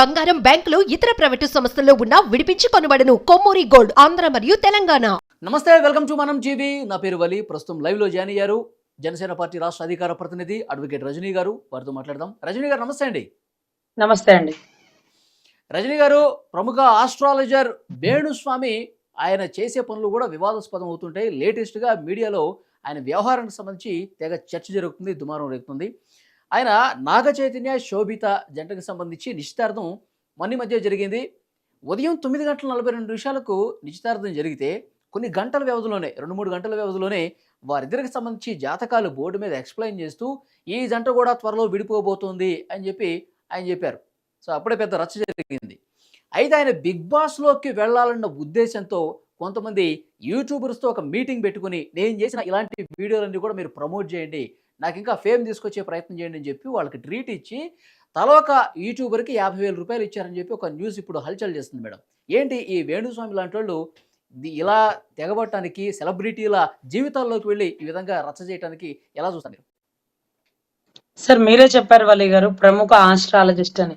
బంగారం బ్యాంకులు ఇతర ప్రైవేటు సంస్థల్లో ఉన్న విడిపించి కొనబడను. కొమ్మూరి గోల్డ్ ఆంధ్ర మరియు తెలంగాణ. నమస్తే వెల్కమ్ టు మనం జీవి నా పేరు వలి. ప్రస్తుతం లైవ్లో జాయిన్ అయ్యారు. జనసేన పార్టీ రాష్ట్ర అధికార ప్రతినిధి అడ్వకేట్ రజనీ గారు. వారితో మాట్లాడదాం. రజనీ గారు నమస్తే అండి. నమస్తే అండి. రజనీ గారు ప్రముఖ ఆస్ట్రాలజర్ వేణుస్వామి ఆయన చేసే పనులు కూడా వివాదాస్పదం అవుతుంటాయి. లేటెస్ట్గా మీడియాలో ఆయన వ్యవహారానికి సంబంధించి తెగ చర్చ జరుగుతుంది దుమారం రేగుతుంది ఆయన నాగ చైతన్య శోభిత జంటకు సంబంధించి నిశ్చితార్థం మొన్న మధ్య జరిగింది. ఉదయం తొమ్మిది గంటల నలభై రెండు నిమిషాలకు నిశ్చితార్థం జరిగితే కొన్ని గంటల వ్యవధిలోనే రెండు మూడు గంటల వ్యవధిలోనే వారిద్దరికి సంబంధించి జాతకాలు బోర్డు మీద ఎక్స్ప్లెయిన్ చేస్తూ ఈ జంట కూడా త్వరలో విడిపోబోతోంది అని చెప్పి ఆయన చెప్పారు. సో అప్పుడే పెద్ద రచ్చ జరిగింది. అయితే ఆయన బిగ్ బాస్లోకి వెళ్ళాలన్న ఉద్దేశంతో కొంతమంది యూట్యూబర్స్తో ఒక మీటింగ్ పెట్టుకుని నేను చేసిన ఇలాంటి వీడియోలన్నీ కూడా మీరు ప్రమోట్ చేయండి నాకు ఇంకా ఫేమ్ తీసుకొచ్చే ప్రయత్నం చేయండి అని చెప్పి వాళ్ళకి ట్రీట్ ఇచ్చి తల ఒక యూట్యూబర్కి యాభై వేల రూపాయలు ఇచ్చారని చెప్పి ఒక న్యూస్ ఇప్పుడు హల్చల్ చేస్తుంది మేడం. ఏంటి ఈ వేణుస్వామి లాంటి వాళ్ళు ఇలా తెగబట్టడానికి సెలబ్రిటీల జీవితాల్లోకి వెళ్ళి ఈ విధంగా రచ్చ చేయడానికి ఎలా చూస్తారు మీరు? సార్ మీరే చెప్పారు వల్లి గారు ప్రముఖ ఆస్ట్రాలజిస్ట్ అని.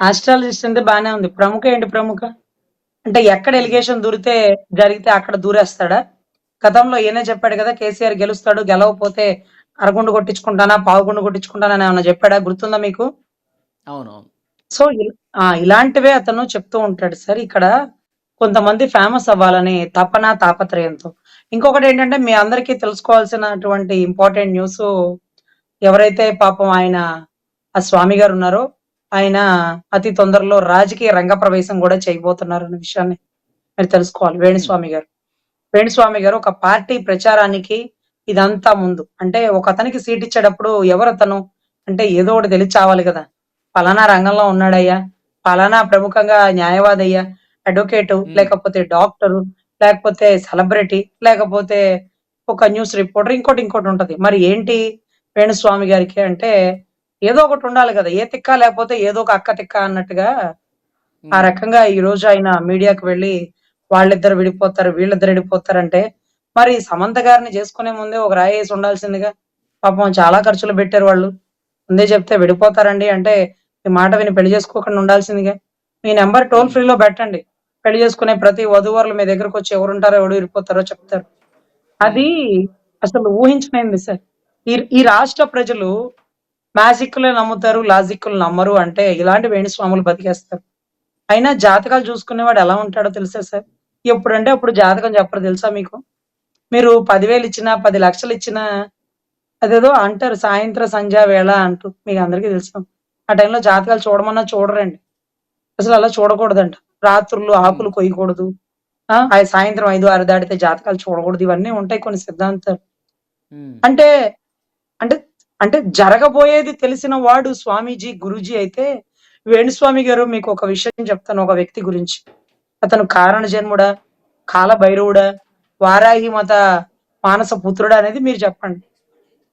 ఆస్ట్రాలజిస్ట్ అంటే బాగానే ఉంది. ప్రముఖ ఏంటి ప్రముఖ? అంటే ఎక్కడ ఎలిగేషన్ దూరితే జరిగితే అక్కడ దూరేస్తాడా? గతంలో ఈయనే చెప్పాడు కదా కేసీఆర్ గెలుస్తాడు గెలవపోతే అరగుండు కొట్టించుకుంటానా పావుగుండు కొట్టించుకుంటానా అని ఏమన్నా చెప్పాడా? గుర్తుందా మీకు? అవును సో ఇలాంటివే అతను చెప్తూ ఉంటాడు సార్. ఇక్కడ కొంతమంది ఫేమస్ అవ్వాలని తపన తాపత్రయంతో. ఇంకొకటి ఏంటంటే మీ అందరికీ తెలుసుకోవాల్సినటువంటి ఇంపార్టెంట్ న్యూస్ ఎవరైతే పాపం ఆయన ఆ స్వామి గారు ఉన్నారో ఆయన అతి తొందరలో రాజకీయ రంగ ప్రవేశం కూడా చేయబోతున్నారు అనే విషయాన్ని మీరు తెలుసుకోవాలి. వేణుస్వామి గారు. వేణుస్వామి గారు ఒక పార్టీ ప్రచారానికి ఇదంతా ముందు. అంటే ఒక అతనికి సీట్ ఇచ్చేటప్పుడు ఎవరు అతను అంటే ఏదో ఒకటి తెలిసి చావాలి కదా. పలానా రంగంలో ఉన్నాడయ్యా. పలానా ప్రముఖంగా న్యాయవాదయ్యా. అడ్వకేట్ లేకపోతే డాక్టరు లేకపోతే సెలబ్రిటీ లేకపోతే ఒక న్యూస్ రిపోర్టర్ ఇంకోటి ఇంకోటి ఉంటది. మరి ఏంటి వేణుస్వామి గారికి అంటే ఏదో ఒకటి ఉండాలి కదా. ఏ తిక్క లేకపోతే ఏదో ఒక అక్క తిక్క అన్నట్టుగా ఆ రకంగా ఈ రోజు ఆయన మీడియాకు వెళ్ళి వాళ్ళిద్దరు విడిపోతారు వీళ్ళిద్దరు విడిపోతారంటే మరి సమంత గారిని చేసుకునే ముందే ఒక రాయి వేసి ఉండాల్సిందిగా. పాపం చాలా ఖర్చులు పెట్టారు వాళ్ళు. ముందే చెప్తే విడిపోతారండి అంటే ఈ మాట విని పెళ్ళి చేసుకోకుండా ఉండాల్సిందిగా. మీ నెంబర్ టోల్ ఫ్రీలో పెట్టండి. పెళ్ళి చేసుకునే ప్రతి వధువరులు మీ దగ్గరకు వచ్చి ఎవరుంటారో ఎవడు విడిపోతారో చెప్తారు. అది అసలు ఊహించలేంది సార్. ఈ ఈ రాష్ట్ర ప్రజలు మ్యాజిక్లే నమ్ముతారు లాజిక్లు నమ్మరు అంటే ఇలాంటి వేణుస్వాములు బతికేస్తారు. అయినా జాతకాలు చూసుకునేవాడు ఎలా ఉంటాడో తెలుసా సార్? ఎప్పుడంటే అప్పుడు జాతకం చెప్పరు తెలుసా మీకు? మీరు పదివేలు ఇచ్చినా పది లక్షలు ఇచ్చినా అదేదో అంటారు సాయంత్రం సంధ్యా వేళ అంటూ. మీకు అందరికీ తెలుసు. ఆ టైంలో జాతకాలు చూడమన్నా చూడరండి. అసలు అలా చూడకూడదంట. రాత్రులు ఆకులు కొయ్యకూడదు. ఆ సాయంత్రం ఐదు ఆరు దాటితే జాతకాలు చూడకూడదు. ఇవన్నీ ఉంటాయి కొన్ని సిద్ధాంతాలు. అంటే అంటే అంటే జరగబోయేది తెలిసిన వాడు స్వామీజీ గురూజీ అయితే వేణుస్వామి గారు మీకు ఒక విషయం చెప్తాను ఒక వ్యక్తి గురించి. అతను కారణ జన్ముడా కాల భైరవుడా వారాహి మత మానస పుత్రుడు అనేది మీరు చెప్పండి.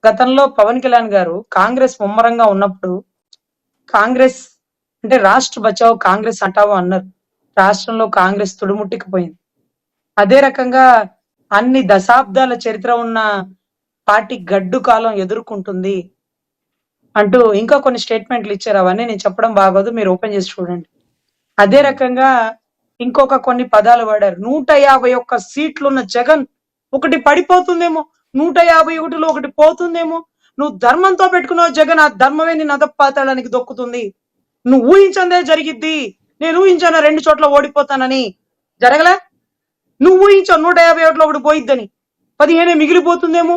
గతంలో పవన్ కళ్యాణ్ గారు కాంగ్రెస్ ముమ్మరంగా ఉన్నప్పుడు కాంగ్రెస్ అంటే రాష్ట్ర బచావ్ కాంగ్రెస్ అంటావో అన్నారు. రాష్ట్రంలో కాంగ్రెస్ తుడుముట్టికిపోయింది. అదే రకంగా అన్ని దశాబ్దాల చరిత్ర ఉన్న పార్టీ గడ్డు కాలం ఎదుర్కొంటుంది అంటూ ఇంకా కొన్ని స్టేట్మెంట్లు ఇచ్చారు. అవన్నీ నేను చెప్పడం బాగోదు మీరు ఓపెన్ చేసి చూడండి. అదే రకంగా ఇంకొక కొన్ని పదాలు వాడారు. నూట యాభై ఒక్క సీట్లున్న జగన్ ఒకటి పడిపోతుందేమో? నూట యాభై ఒకటిలో ఒకటి పోతుందేమో? నువ్వు ధర్మంతో పెట్టుకున్నావు జగన్ ఆ ధర్మమే నీ నదపాతాళానికి దొక్కుతుంది. నువ్వు ఊహించందే జరిగిద్ది. నేను ఊహించాను రెండు చోట్ల ఓడిపోతానని. జరగలే? నువ్వు ఊహించావు నూట యాభై ఒకటిలో ఒకటి పోయిద్దని. పదిహేనే మిగిలిపోతుందేమో?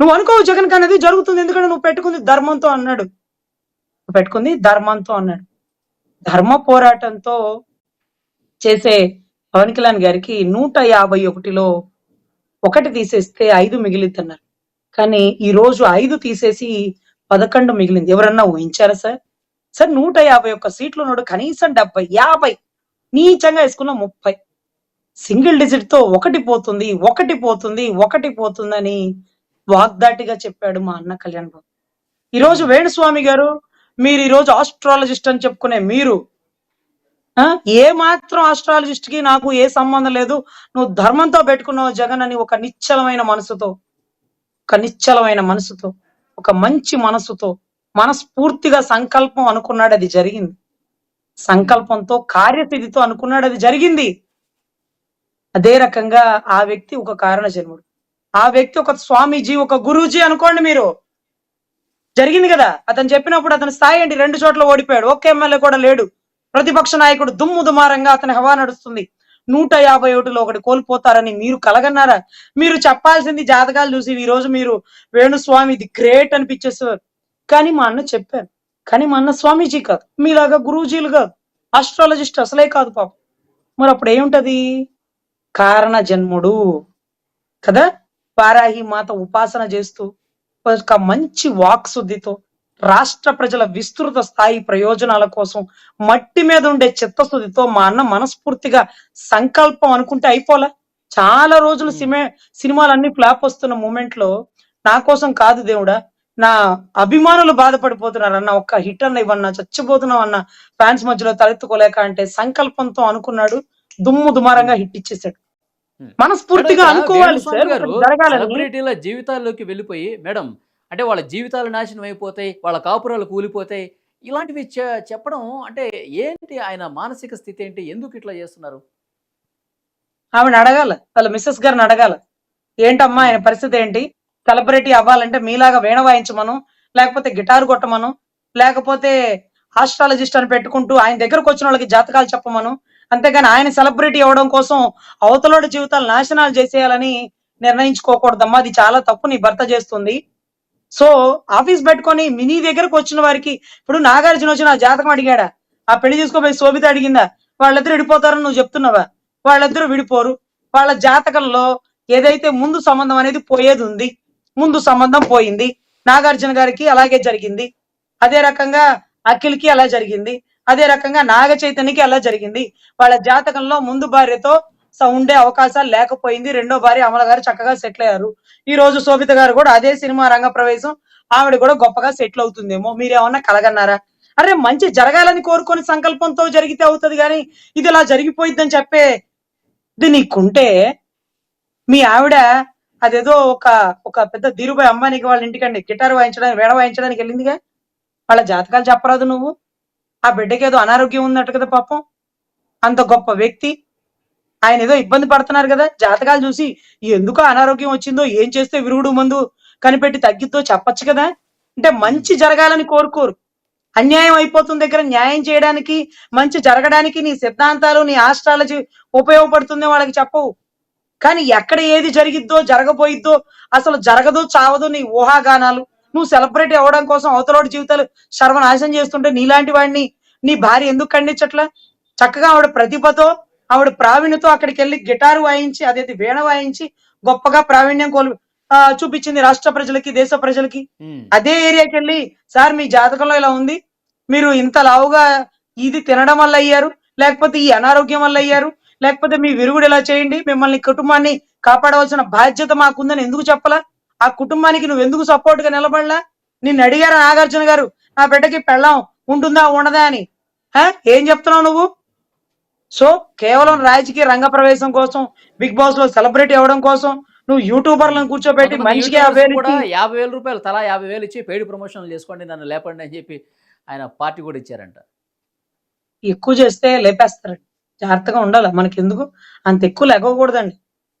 నువ్వు అనుకోవు జగన్ అనేది జరుగుతుంది. ఎందుకంటే నువ్వు పెట్టుకుంది ధర్మంతో అన్నాడు. నువ్వు పెట్టుకుంది ధర్మంతో అన్నాడు. ధర్మ పోరాటంతో చేసే పవన్ కళ్యాణ్ గారికి నూట యాభై ఒకటిలో ఒకటి తీసేస్తే ఐదు మిగిలిద్దన్నారు కానీ ఈ రోజు ఐదు తీసేసి పదకొండు మిగిలింది. ఎవరన్నా ఊహించారా సార్? సార్ నూట యాభై ఒక్క సీట్లు ఉన్నాడు కనీసం డెబ్బై యాభై నీచంగా వేసుకున్న ముప్పై. సింగిల్ డిజిట్తో ఒకటి పోతుంది ఒకటి పోతుంది ఒకటి పోతుందని వాగ్దాటిగా చెప్పాడు మా అన్న కళ్యాణ్ బాబు. ఈరోజు వేణుస్వామి గారు మీరు ఈరోజు ఆస్ట్రాలజిస్ట్ అని చెప్పుకునే మీరు ఏ మాత్రం ఆస్ట్రాలజిస్ట్కి నాకు ఏ సంబంధం లేదు. నువ్వు ధర్మంతో పెట్టుకున్నావు జగన్ అని ఒక నిశ్చలమైన మనసుతో ఒక నిశ్చలమైన మనసుతో ఒక మంచి మనసుతో మనస్ఫూర్తిగా సంకల్పం అనుకున్నాడు అది జరిగింది. సంకల్పంతో కార్యతిథితో అనుకున్నాడు అది జరిగింది. అదే రకంగా ఆ వ్యక్తి ఒక కారణ జన్ముడు ఆ వ్యక్తి ఒక స్వామీజీ ఒక గురూజీ అనుకోండి మీరు. జరిగింది కదా? అతను చెప్పినప్పుడు అతని స్థాయి ఏంటి? రెండు చోట్ల ఓడిపోయాడు. ఒక్క ఎమ్మెల్యే కూడా లేడు. ప్రతిపక్ష నాయకుడు దుమ్ము దుమారంగా అతని హవా నడుస్తుంది. నూట యాభై ఒకటిలో ఒకటి కోల్పోతారని మీరు కలగన్నారా? మీరు చెప్పాల్సింది జాతకాలు చూసి ఈ రోజు మీరు వేణుస్వామి ఇది గ్రేట్ అనిపించేసేవారు కానీ మా అన్న చెప్పారు. కానీ మా అన్న స్వామీజీ కాదు. మీలాగా గురూజీలు కాదు. ఆస్ట్రాలజిస్ట్ అసలే కాదు పాపం. మరి అప్పుడు ఏముంటది? కారణ జన్ముడు. కదా? వారాహి మాత ఉపాసన చేస్తూ ఒక మంచి వాక్ శుద్ధితో రాష్ట్ర ప్రజల విస్తృత స్థాయి ప్రయోజనాల కోసం మట్టి మీద ఉండే చిత్తశుద్ధితో మా అన్న మనస్ఫూర్తిగా సంకల్పం అనుకుంటే అయిపోలా? చాలా రోజులు సిమే సినిమాలన్నీ ఫ్లాప్ వస్తున్న మూమెంట్లో నా కోసం కాదు దేవుడా నా అభిమానులు బాధపడిపోతున్నారు అన్న ఒక్క హిట్ అన్న ఇవన్నా చచ్చిపోతున్నాం అన్న ఫ్యాన్స్ మధ్యలో తలెత్తుకోలేక అంటే సంకల్పంతో అనుకున్నాడు దుమ్ము దుమారంగా హిట్ ఇచ్చేసాడు Hmm. మనస్ఫూర్తిగా అనుకోవాలి సెలబ్రిటీల జీవితాల్లోకి వెళ్ళిపోయి మేడం అంటే వాళ్ళ జీవితాలు నాశనం అయిపోతాయి వాళ్ళ కాపురాలు కూలిపోతాయి. ఇలాంటివి చె- చెప్పడం అంటే ఏంటి ఆయన మానసిక స్థితి ఏంటి? ఎందుకు ఇట్లా చేస్తున్నారు? ఆమెను అడగాల వాళ్ళ మిస్సెస్ గారిని అడగాల. ఏంటమ్మా ఆయన పరిస్థితి ఏంటి? సెలబ్రిటీ అవ్వాలంటే మీలాగా వీణ వాయించమను లేకపోతే గిటార్ కొట్టమను లేకపోతే ఆస్ట్రాలజిస్ట్ అని పెట్టుకుంటూ ఆయన దగ్గరకు వచ్చిన వాళ్ళకి జాతకాలు చెప్పమను. అంతేగాని ఆయన సెలబ్రిటీ అవ్వడం కోసం అవతలోడి జీవితాలు నాశనాలు చేసేయాలని నిర్ణయించుకోకూడదమ్మా. అది చాలా తప్పు నీ భర్త చేస్తుంది. సో ఆఫీస్ పెట్టుకొని మినీ దగ్గరకు వచ్చిన వారికి ఇప్పుడు నాగార్జున వచ్చి నా జాతకం అడిగాడా? ఆ పెళ్ళి చేసుకోపోయి శోభిత అడిగిందా? వాళ్ళిద్దరు విడిపోతారని నువ్వు చెప్తున్నావా? వాళ్ళిద్దరూ విడిపోరు. వాళ్ళ జాతకంలో ఏదైతే ముందు సంబంధం అనేది పోయేది ఉంది ముందు సంబంధం పోయింది నాగార్జున గారికి అలాగే జరిగింది. అదే రకంగా అఖిల్కి అలా జరిగింది. అదే రకంగా నాగ చైతన్యకి అలా జరిగింది. వాళ్ళ జాతకంలో ముందు భార్యతో ఉండే అవకాశాలు లేకపోయింది. రెండో భార్య అమల గారు చక్కగా సెటిల్ అయ్యారు. ఈ రోజు శోభిత గారు కూడా అదే సినిమా రంగ ప్రవేశం ఆవిడ కూడా గొప్పగా సెటిల్ అవుతుందేమో. మీరేమన్నా కలగన్నారా? అరే మంచి జరగాలని కోరుకొని సంకల్పంతో జరిగితే అవుతుంది కానీ ఇది ఇలా జరిగిపోయిద్దని చెప్పే ఇది నీకుంటే మీ ఆవిడ అదేదో ఒక ఒక పెద్ద ధీరుబాయ్ అమ్మానికి వాళ్ళ ఇంటికండి గిటార్ వాయించడానికి వేడ వాయించడానికి వెళ్ళిందిగా? వాళ్ళ జాతకాలు చెప్పరాదు నువ్వు. ఆ బిడ్డకి ఏదో అనారోగ్యం ఉందట కదా పాపం. అంత గొప్ప వ్యక్తి. ఆయన ఏదో ఇబ్బంది పడుతున్నారు కదా జాతకాలు చూసి ఎందుకు అనారోగ్యం వచ్చిందో ఏం చేస్తే విరుగుడు మందు కనిపెట్టి తగ్గిద్దో చెప్పచ్చు కదా? అంటే మంచి జరగాలని కోరుకోరు. అన్యాయం అయిపోతున్న దగ్గర న్యాయం చేయడానికి మంచి జరగడానికి నీ సిద్ధాంతాలు నీ ఆస్ట్రాలజీ ఉపయోగపడుతుంది వాళ్ళకి చెప్పవు. కానీ ఎక్కడ ఏది జరిగిద్దో జరగబోయిద్దో అసలు జరగదు చావదు నీ ఊహాగానాలు. నువ్వు సెలబ్రిటీ అవ్వడం కోసం అవతలోటి జీవితాలు సర్వనాశనం చేస్తుంటే నీలాంటి వాడిని నీ భార్య ఎందుకు ఖండించట్లా? చక్కగా ఆవిడ ప్రతిభతో ఆవిడ ప్రావీణ్యతో అక్కడికి వెళ్ళి గిటార్ వాయించి అదేది వీణ వాయించి గొప్పగా ప్రావీణ్యం కోల్ చూపించింది రాష్ట్ర ప్రజలకి దేశ ప్రజలకి. అదే ఏరియాకి వెళ్ళి సార్ మీ జాతకంలో ఇలా ఉంది. మీరు ఇంత లావుగా ఇది తినడం వల్ల అయ్యారు లేకపోతే ఈ అనారోగ్యం వల్ల అయ్యారు లేకపోతే మీ విరుగుడు ఇలా చేయండి మిమ్మల్ని కుటుంబాన్ని కాపాడవలసిన బాధ్యత మాకుందని ఎందుకు చెప్పలా? ఆ కుటుంబానికి నువ్వు ఎందుకు సపోర్ట్గా నిలబడలా? నిన్ను అడిగారు నాగార్జున గారు నా బిడ్డకి పెళ్ళాం ఉంటుందా ఉండదా అని. హా? ఏం చెప్తున్నావు నువ్వు? సో కేవలం రాజకీయ రంగ ప్రవేశం కోసం బిగ్ బాస్లో సెలబ్రిటీ అవ్వడం కోసం నువ్వు యూట్యూబర్లను కూర్చోబెట్టి మనిషికి యాభై కూడా యాభై వేల రూపాయలు తలా యాభై వేలు ఇచ్చి పెయిడ్ ప్రమోషన్లు చేసుకోండి నన్ను లేపండి అని చెప్పి ఆయన పార్టీ కూడా ఇచ్చారంట. ఎక్కువ చేస్తే లేపేస్తారండి జాగ్రత్తగా ఉండాలి. మనకి ఎందుకు అంత ఎక్కువ లెగవకూడదండి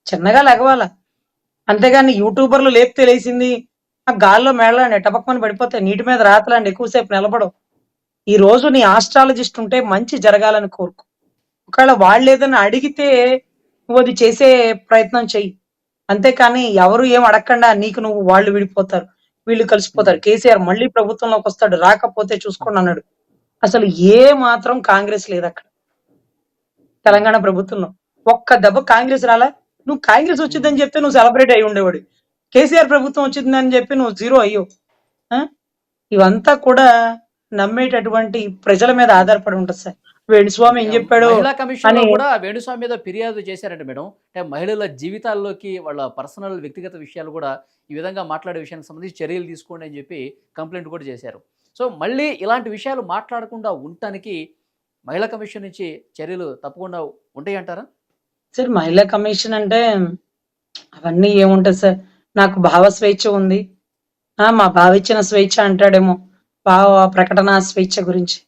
చిన్నగా లెగవాల అంతేగాని యూట్యూబర్లు లేపితే లేచింది ఆ గాల్లో మేళండి టపక్కమని పడిపోతాయి. నీటి మీద రాతలండి ఎక్కువసేపు నిలబడవు. ఈ రోజు నీ ఆస్ట్రాలజిస్ట్ ఉంటే మంచి జరగాలని కోరుకో. ఒకవేళ వాళ్ళు ఏదైనా అడిగితే నువ్వు అది చేసే ప్రయత్నం చెయ్యి. అంతేకాని ఎవరు ఏం అడగకుండా నీకు నువ్వు వాళ్ళు విడిపోతారు. వీళ్ళు కలిసిపోతారు. కేసీఆర్ మళ్ళీ ప్రభుత్వంలోకి వస్తాడు. రాకపోతే చూసుకోండి అన్నాడు. అసలు ఏ మాత్రం కాంగ్రెస్ లేదు అక్కడ. తెలంగాణ ప్రభుత్వంలో. ఒక్క దెబ్బ కాంగ్రెస్ రాలా. నువ్వు కాంగ్రెస్ వచ్చిందని చెప్తే నువ్వు సెలబ్రేట్ అయి ఉండేవాడు కేసీఆర్ ప్రభుత్వం వచ్చిందని చెప్పి నువ్వు జీరో అయ్యో ఇవంతా కూడా నమ్మేటటువంటి ప్రజల మీద ఆధారపడి ఉంటుంది సార్. వేణుస్వామి ఏం చెప్పాడు? మహిళా కమిషన్ కూడా వేణుస్వామి మీద ఫిర్యాదు చేశారంట మేడం. అంటే మహిళల జీవితాల్లోకి వాళ్ళ పర్సనల్ వ్యక్తిగత విషయాలు కూడా ఈ విధంగా మాట్లాడే విషయానికి సంబంధించి చర్యలు తీసుకోండి అని చెప్పి కంప్లైంట్ కూడా చేశారు. సో మళ్ళీ ఇలాంటి విషయాలు మాట్లాడకుండా ఉండటానికి మహిళా కమిషన్ నుంచి చర్యలు తప్పకుండా ఉంటాయి అంటారా సార్ మహిళా కమిషన్ అంటే అవన్నీ ఏముంటది సార్? నాకు భావ స్వేచ్ఛ ఉంది. ఆ మా భావించిన స్వేచ్ఛ అంటాడేమో. భావ ప్రకటన స్వేచ్ఛ గురించి.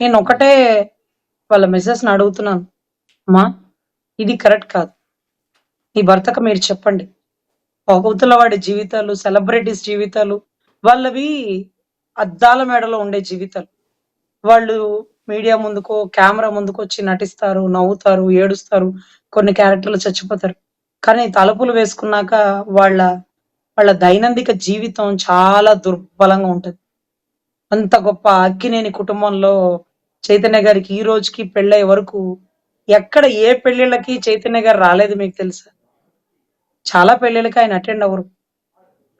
నేను ఒకటే వాళ్ళ మిస్సెస్ని అడుగుతున్నాను. అమ్మా ఇది కరెక్ట్ కాదు. ఈ భర్తకు మీరు చెప్పండి. అవతల వాడి జీవితాలు సెలబ్రిటీస్ జీవితాలు వాళ్ళవి అద్దాల మేడలో ఉండే జీవితాలు. వాళ్ళు మీడియా ముందుకో కెమెరా ముందుకు వచ్చి నటిస్తారు నవ్వుతారు ఏడుస్తారు కొన్ని క్యారెక్టర్లు చచ్చిపోతారు. కానీ తలుపులు వేసుకున్నాక వాళ్ళ వాళ్ళ దైనందిక జీవితం చాలా దుర్బలంగా ఉంటుంది. అంత గొప్ప అక్కినేని కుటుంబంలో చైతన్య గారికి ఈ రోజుకి పెళ్ళయ్యే వరకు ఎక్కడ ఏ పెళ్ళిళ్ళకి చైతన్య గారు రాలేదు మీకు తెలుసా? చాలా పెళ్ళిళ్ళకి ఆయన అటెండ్ అవ్వరు.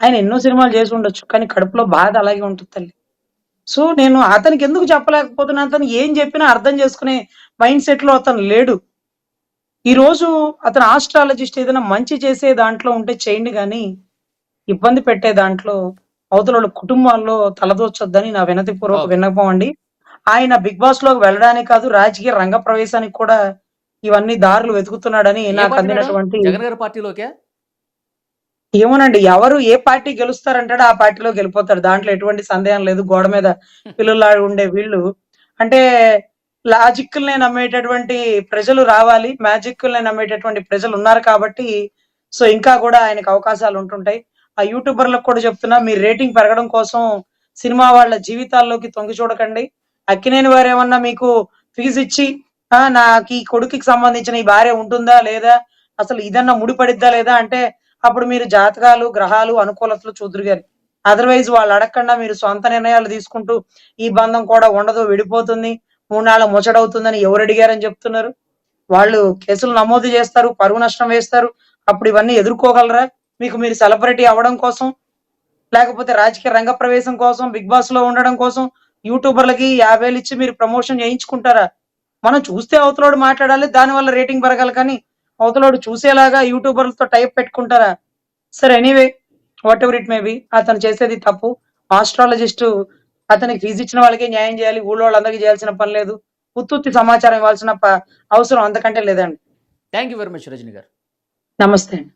ఆయన ఎన్నో సినిమాలు చేసి ఉండొచ్చు కానీ కడుపులో బాధ అలాగే ఉంటుంది తల్లి. సో నేను అతనికి ఎందుకు చెప్పలేకపోతున్నా అతను ఏం చెప్పినా అర్థం చేసుకునే మైండ్ సెట్లో అతను లేడు. ఈ రోజు అతను ఆస్ట్రాలజిస్ట్ ఏదైనా మంచి చేసే దాంట్లో ఉంటే చేయండి కానీ ఇబ్బంది పెట్టే దాంట్లో అవతల వాళ్ళ కుటుంబాల్లో తలదోచొద్దని నా వినతి పూర్వక Okay. విన్నపం అండి. ఆయన బిగ్ బాస్లోకి వెళ్ళడానికి కాదు రాజకీయ రంగ ప్రవేశానికి కూడా ఇవన్నీ దారులు వెతుకుతున్నాడని నాకు? అందినటువంటి జగన్ గారి పార్టీలోకే? ఏమోనండి ఎవరు ఏ పార్టీ గెలుస్తారంటాడో ఆ పార్టీలో గెలిపోతారు దాంట్లో ఎటువంటి సందేహం లేదు. గోడ మీద పిల్లలాడి ఉండే వీళ్ళు. అంటే లాజిక్నే నమ్మేటటువంటి ప్రజలు రావాలి. మ్యాజిక్నే నమ్మేటటువంటి ప్రజలు ఉన్నారు కాబట్టి సో ఇంకా కూడా ఆయనకు అవకాశాలు ఉంటుంటాయి. ఆ యూట్యూబర్లకు కూడా చెప్తున్నా మీ రేటింగ్ పెరగడం కోసం సినిమా వాళ్ళ జీవితాల్లోకి తొంగి చూడకండి. అక్కినేని వారు ఏమన్నా మీకు ఫీజు ఇచ్చి ఆ నాకు ఈ కొడుకుకి సంబంధించిన ఈ భార్య ఉంటుందా లేదా? అసలు ఇదన్నా ముడిపడిద్దా లేదా? అంటే అప్పుడు మీరు జాతకాలు గ్రహాలు అనుకూలతలు చూదురు గారు అదర్వైజ్ వాళ్ళు అడగకుండా మీరు సొంత నిర్ణయాలు తీసుకుంటూ ఈ బంధం కూడా ఉండదు విడిపోతుంది మూడు నాళ్ళ ముచ్చడవుతుందని ఎవరు అడిగారని చెప్తున్నారు? వాళ్ళు కేసులు నమోదు చేస్తారు పరువు నష్టం వేస్తారు అప్పుడు ఇవన్నీ ఎదుర్కోగలరా? మీకు మీరు సెలబ్రిటీ అవ్వడం కోసం లేకపోతే రాజకీయ రంగ ప్రవేశం కోసం బిగ్ బాస్లో ఉండడం కోసం యూట్యూబర్లకి యాభైలు ఇచ్చి మీరు ప్రమోషన్ చేయించుకుంటారా? మనం చూస్తే అవతలోడు మాట్లాడాలి దాని వల్ల రేటింగ్ పెరగాలి కానీ అవతలోడు చూసేలాగా యూట్యూబర్లతో టైప్ పెట్టుకుంటారా? సరే anyway whatever it may be అతను చేసేది తప్పు. ఆస్ట్రాలజిస్ట్ అతనికి ఫీజు ఇచ్చిన వాళ్ళకి న్యాయం చేయాలి ఊళ్ళో వాళ్ళందరికీ చేయాల్సిన పని లేదు. ఉత్తుత్తి సమాచారం ఇవ్వాల్సిన అవసరం అంతకంటే లేదండి. Thank you very much Rajani గారు. నమస్తే అండి.